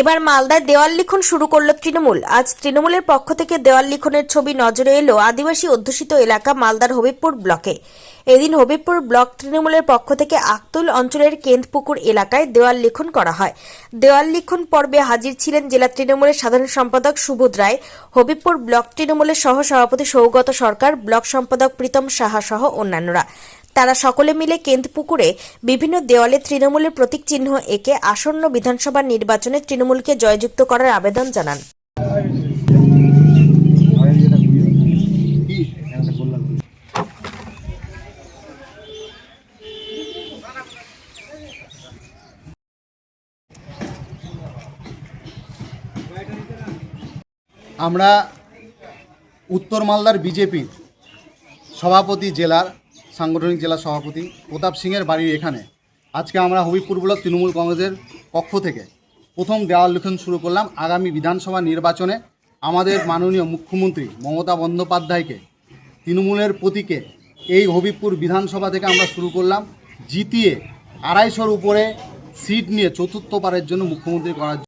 এবার মালদায় দেওয়াল লিখন শুরু করল তৃণমূল। আজ তৃণমূলের পক্ষ থেকে দেওয়াল লিখনের ছবি নজরে এলো আদিবাসী অধ্যুষিত এলাকা মালদার হবিবপুর ব্লকে। এদিন হবিবপুর ব্লক তৃণমূলের পক্ষ থেকে আকতুল অঞ্চলের কেন্দপুকুর এলাকায় দেওয়াল লিখন করা হয়। দেওয়াল লিখন পর্বে হাজির ছিলেন জেলা তৃণমূলের সাধারণ সম্পাদক সুবোধ রায়, হবিবপুর ব্লক তৃণমূলের সহ সভাপতি সৌগত সরকার, ব্লক সম্পাদক প্রীতম সাহা সহ অন্যান্যরা। তারা সকলে মিলে কেন্দপুকুরে বিভিন্ন দেওয়ালে তৃণমূলের প্রতীক চিহ্ন এঁকে আসন্ন বিধানসভা নির্বাচনে তৃণমূলকে জয়যুক্ত করার আবেদন জানান। আমরা উত্তর মালদার বিজেপির সভাপতি জেলার সাংগঠনিক জেলা সভাপতি প্রতাপ সিংয়ের বাড়ির এখানে। আজকে আমরা হবিবপুর ব্লক তৃণমূল কংগ্রেসের পক্ষ থেকে প্রথম দেওয়াল লিখন শুরু করলাম আগামী বিধানসভা নির্বাচনে আমাদের মাননীয় মুখ্যমন্ত্রী মমতা বন্দ্যোপাধ্যায়কে, তৃণমূলের প্রতীকে এই হবিবপুর বিধানসভা থেকে আমরা শুরু করলাম, জিতিয়ে আড়াইশোর উপরে সিট নিয়ে চতুর্থবারের জন্য মুখ্যমন্ত্রী করার